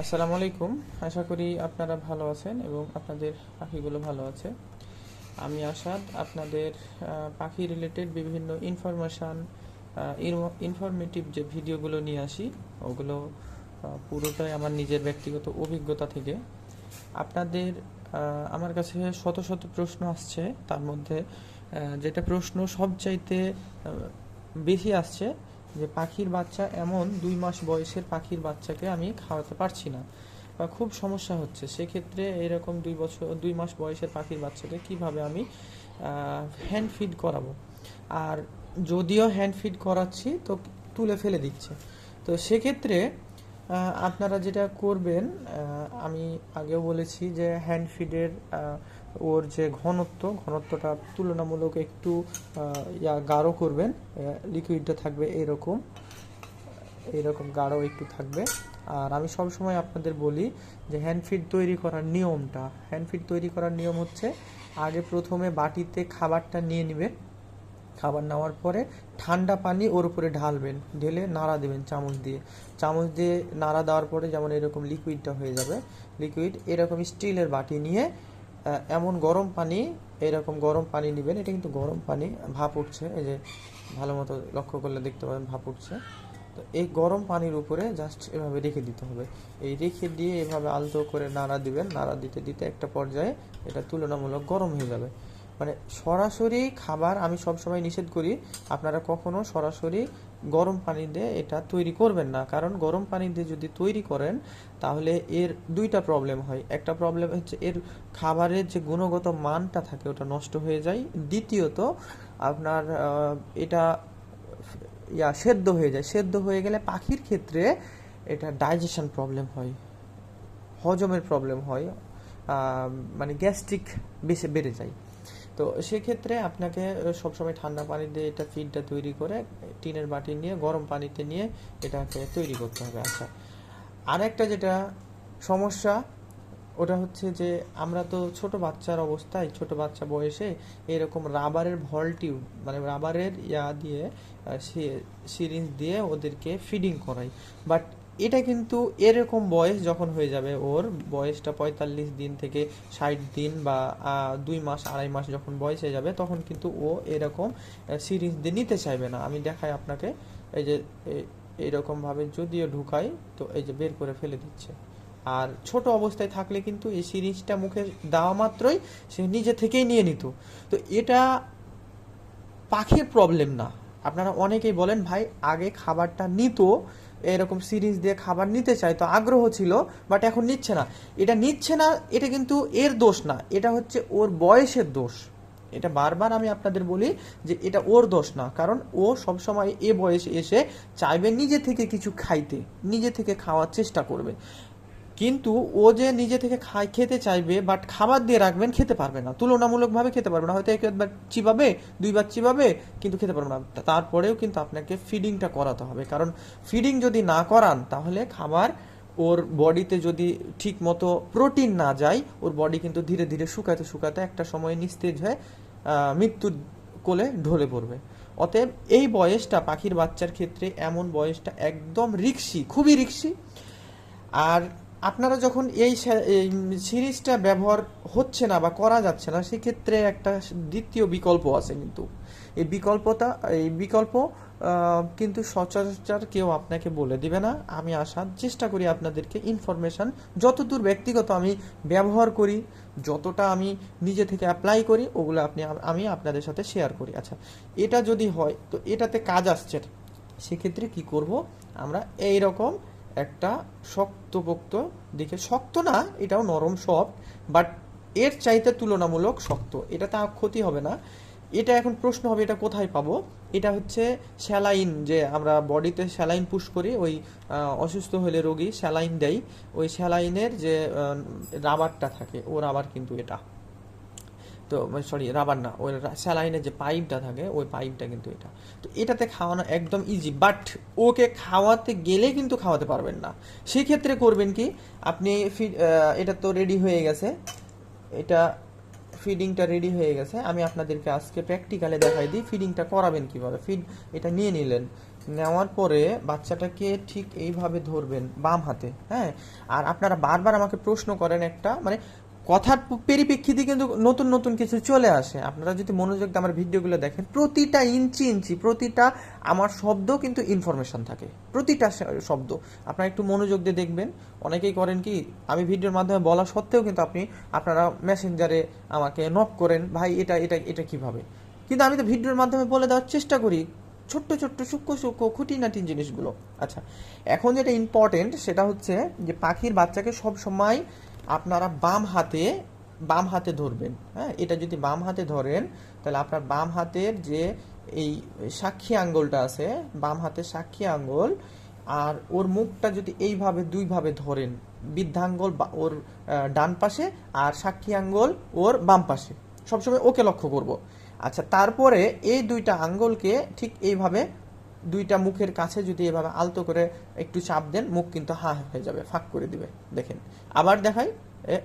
আসসালামু আলাইকুম। আশা করি আপনারা ভালো আছেন এবং আপনাদের পাখিগুলো ভালো আছে। আমি আসাদ আপনাদের পাখি রিলেটেড বিভিন্ন ইনফরমেশান ইনফরমেটিভ যে ভিডিওগুলো নিয়ে আসি, ওগুলো পুরোটাই আমার নিজের ব্যক্তিগত অভিজ্ঞতা থেকে। আপনাদের আমার কাছে শত শত প্রশ্ন আসছে। তার মধ্যে যেটা প্রশ্ন সবচাইতে বেশি আসছে যে পাখির বাচ্চা এমন দুই মাস বয়সের পাখির বাচ্চাকে আমি খাওয়াতে পারছি না। বা খুব সমস্যা হচ্ছে। সেক্ষেত্রে এরকম দুই বছর, দুই মাস বয়সের পাখির বাচ্চাকে কীভাবে আমি হ্যান্ড ফিড করাবো? আর যদিও হ্যান্ড ফিড করাচ্ছি, তো তুলে ফেলে দিচ্ছে। তো সেক্ষেত্রে আপনারা যেটা করবেন আমি আগেও বলেছি যে হ্যান্ড ফিডের ওর যে ঘনত্ব, ঘনত্বটা তুলনামূলক একটু ইয়া গাঢ় করবেন লিকুইডটা থাকবে এরকম এইরকম গাঢ় একটু থাকবে। আর আমি সব সময় আপনাদের বলি যে হ্যান্ড ফিড তৈরি করার নিয়মটা হ্যান্ড ফিড তৈরি করার নিয়ম হচ্ছে আগে প্রথমে বাটিতে খাবারটা নিয়ে নেবেন খাবার নেওয়ার পরে ঠান্ডা পানি ওর উপরে ঢালবেন, ঢেলে নাড়া দেবেন চামচ দিয়ে। চামচ দিয়ে নাড়া দেওয়ার পরে যেমন এরকম লিকুইডটা হয়ে যাবে লিকুইড এরকম স্টিলের বাটি নিয়ে এমন গরম পানি, এরকম গরম পানি নেবেন। এটা কিন্তু গরম পানি, ভাপ উঠছে, এই যে ভালো মতো লক্ষ্য করলে দেখতে পাবেন ভাপ উঠছে। তো এই গরম পানির উপরে জাস্ট এভাবে রেখে দিতে হবে। এই রেখে দিয়ে এভাবে আলতো করে নাড়া দিবেন, নাড়া দিতে দিতে একটা পর্যায়ে এটা তুলনামূলক গরম হয়ে যাবে। মানে সরাসরি খাবার আমি সবসময় নিষেধ করি। আপনারা কখনো সরাসরি গরম পানি দিয়ে এটা তৈরি করবেন না। কারণ গরম পানি দিয়ে যদি তৈরি করেন, তাহলে এর দুইটা প্রবলেম হয়। একটা প্রবলেম হচ্ছে এর খাবারের যে গুণগত মানটা থাকে, ওটা নষ্ট হয়ে যায়। দ্বিতীয়ত, আপনার এটা ইয়া সেদ্ধ হয়ে যায়। সেদ্ধ হয়ে গেলে পাখির ক্ষেত্রে এটা ডাইজেশন প্রবলেম হয়। হজমের প্রবলেম হয়। মানে গ্যাস্ট্রিক বেশি বেড়ে যায়। তো সেক্ষেত্রে আপনাকে সবসময় ঠান্ডা পানি দিয়ে এটা ফিডটা তৈরি করে টিনের বাটি নিয়ে, গরম পানিতে নিয়ে এটাকে তৈরি করতে হবে। আচ্ছা আরেকটা যেটা সমস্যা, ওটা হচ্ছে যে আমরা তো ছোট বাচ্চার অবস্থায়, ছোট বাচ্চা বয়সে এরকম রাবারের ভল টিউব মানে রাবারের ইয়া দিয়ে সিরিঞ্জ দিয়ে ওদেরকে ফিডিং করাই। বাট এটা কিন্তু এরকম বয়স যখন হয়ে যাবে, ওর বয়সটা পঁয়তাল্লিশ দিন থেকে ষাট দিন বা দুই মাস, আড়াই মাস যখন বয়স হয়ে যাবে, তখন কিন্তু ও এরকম সিরিঞ্জ দিয়ে নিতে চাইবে না। আমি দেখাই আপনাকে, এই যে, এ- এরকম ভাবে যদিও ঢুকাই তো এই যে বের করে ফেলে দিচ্ছে। আর ছোট অবস্থায় থাকলে কিন্তু এই সিরিজটা মুখে দেওয়া মাত্রই সে নিজে থেকেই নিয়ে নিত। তো এটা পাখির প্রবলেম না। আপনারা অনেকেই বলেন, ভাই, আগে খাবারটা নিত, এরকম সিরিজ দিয়ে খাবার নিতে চাইতো আগ্রহ ছিল, বাট এখন নিচ্ছে না। এটা নিচ্ছে না, এটা কিন্তু এর দোষ না, এটা হচ্ছে ওর বয়সের দোষ। এটা বারবার আমি আপনাদের বলি যে এটা ওর দোষ না, কারণ ও সবসময় এ বয়সে এসে চাইবে নিজে থেকে কিছু খাইতে, নিজে থেকে খাওয়ার চেষ্টা করবে। কিন্তু ও যে নিজে থেকে খাই খেতে চাইবে বাট খাবার দিয়ে রাখবেন, খেতে পারবে না। তুলনামূলকভাবে খেতে পারবে না। হয়তো একবার চিবাবে দুইবার চিবাবে, কিন্তু খেতে পারবে না। তারপরেও কিন্তু আপনাকে ফিডিংটা করাতে হবে। কারণ ফিডিং যদি না করান, তাহলে খাবার ওর বডিতে যদি ঠিক মতো প্রোটিন না যায়, ওর বডি কিন্তু ধীরে ধীরে শুকাতে শুকাতে একটা সময় নিস্তেজ হয়ে মৃত্যুর কোলে ঢলে পড়বে। অতএব এই বয়সটা পাখির বাচ্চার ক্ষেত্রে এমন বয়সটা একদম রিক্সি, খুবই রিক্সি। আর আপনারা যখন এই সিরিজটা ব্যবহার হচ্ছে না বা করা যাচ্ছে না, সেক্ষেত্রে একটা দ্বিতীয় বিকল্প আছে কিন্তু। এই বিকল্পটা এই বিকল্প কিন্তু সচরাচর কেউ আপনাকে বলে দিবে না। আমি আসার চেষ্টা করি আপনাদেরকে ইনফরমেশন যতদূর ব্যক্তিগত আমি ব্যবহার করি, যতটা আমি নিজে থেকে অ্যাপ্লাই করি, ওগুলো আপনি আমি আপনাদের সাথে শেয়ার করি। আচ্ছা এটা যদি হয়, তো এটাতে কাজ আসছে। সেক্ষেত্রে কি করব? আমরা এই রকম একটা শক্তপোক্ত দিকে, শক্ত না, এটাও নরম সফট বাট এর চাইতে তুলনামূলক শক্ত। এটা তা ক্ষতি হবে না। এটা এখন প্রশ্ন হবে, এটা কোথায় পাবো? এটা হচ্ছে স্যালাইন যে আমরা বডিতে স্যালাইন পুশ করি, ওই অসুস্থ হলে রোগী স্যালাইন দেয়। ওই স্যালাইনের যে রাবারটা থাকে ও রাবার কিন্তু এটা। তো সরি রাবার না, ওই স্যালাইনের যে পাইপটা থাকে, ওই পাইপটা কিন্তু এটা। তো এটাতে খাওয়ানো একদম ইজি বাট ওকে খাওয়াতে গেলে কিন্তু খাওয়াতে পারবেন না। সেই ক্ষেত্রে করবেন কি, আপনি এটা তো রেডি হয়ে গেছে, এটা ফিডিংটা রেডি হয়ে গেছে, আমি আপনাদেরকে আজকে প্র্যাকটিক্যালে দেখাই দিই ফিডিংটা করাবেন কীভাবে। ফিড এটা নিয়ে নিলেন, নেওয়ার পরে বাচ্চাটাকে ঠিক এইভাবে ধরবেন বাম হাতে হ্যাঁ? আর আপনারা বারবার আমাকে প্রশ্ন করেন একটা মানে কথার পরিপ্রেক্ষিতে কিন্তু নতুন নতুন কিছু চলে আসে। আপনারা যদি মনোযোগ দিয়ে আমার ভিডিওগুলো দেখেন, প্রতিটা ইঞ্চি ইঞ্চি, প্রতিটা আমার শব্দ কিন্তু ইনফরমেশন থাকে। প্রতিটা শব্দ। আপনারা একটু মনোযোগ দিয়ে দেখবেন। অনেকেই করেন কি, আমি ভিডিওর মাধ্যমে বলা সত্ত্বেও কিন্তু আপনি, আপনারা মেসেঞ্জারে আমাকে নক করেন, ভাই, এটা এটা এটা কীভাবে? কিন্তু আমি তো ভিডিওর মাধ্যমে বলে দেওয়ার চেষ্টা করি, ছোট্ট ছোট্ট, সূক্ষ্ম সূক্ষ্ম, খুঁটিনাটি জিনিসগুলো। আচ্ছা এখন যেটা ইম্পর্টেন্ট সেটা হচ্ছে যে পাখির বাচ্চাকে সব সময় আপনারা বাম হাতে বাম হাতে ধরবেন। হ্যাঁ এটা যদি বাম হাতে ধরেন, তাহলে আপনার বাম হাতের যে এই সাক্ষী আঙ্গুলটা আছে, বাম হাতের সাক্ষী আঙ্গুল, আর ওর মুখটা যদি এইভাবে, দুইভাবে ধরেন, বৃদ্ধাঙ্গুল ওর ডান পাশে আর সাক্ষী আঙ্গুল ওর বাম পাশে, সবসময় ওকে লক্ষ্য করব। আচ্ছা তারপরে এই দুইটা আঙ্গুলকে ঠিক এইভাবে দুইটা মুখের কাছে যদি এভাবে আলতো করে একটু চাপ দেন, মুখ কিন্তু হা হয়ে যাবে, ফাঁক করে দিবে। দেখেন, আবার দেখাই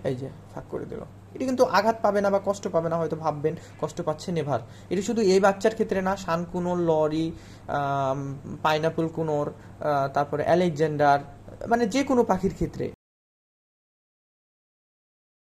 এই যে, ফাঁক করে দিল। এটি কিন্তু আঘাত পাবে না বা কষ্ট পাবে না হয়তো ভাববেন, কষ্ট পাচ্ছে নেভার। এটি শুধু এই বাচ্চার ক্ষেত্রে না শানকুনোর লরি পাইনাপল কুনোর তারপরে অ্যালেকজেন্ডার মানে যে কোনো পাখির ক্ষেত্রে।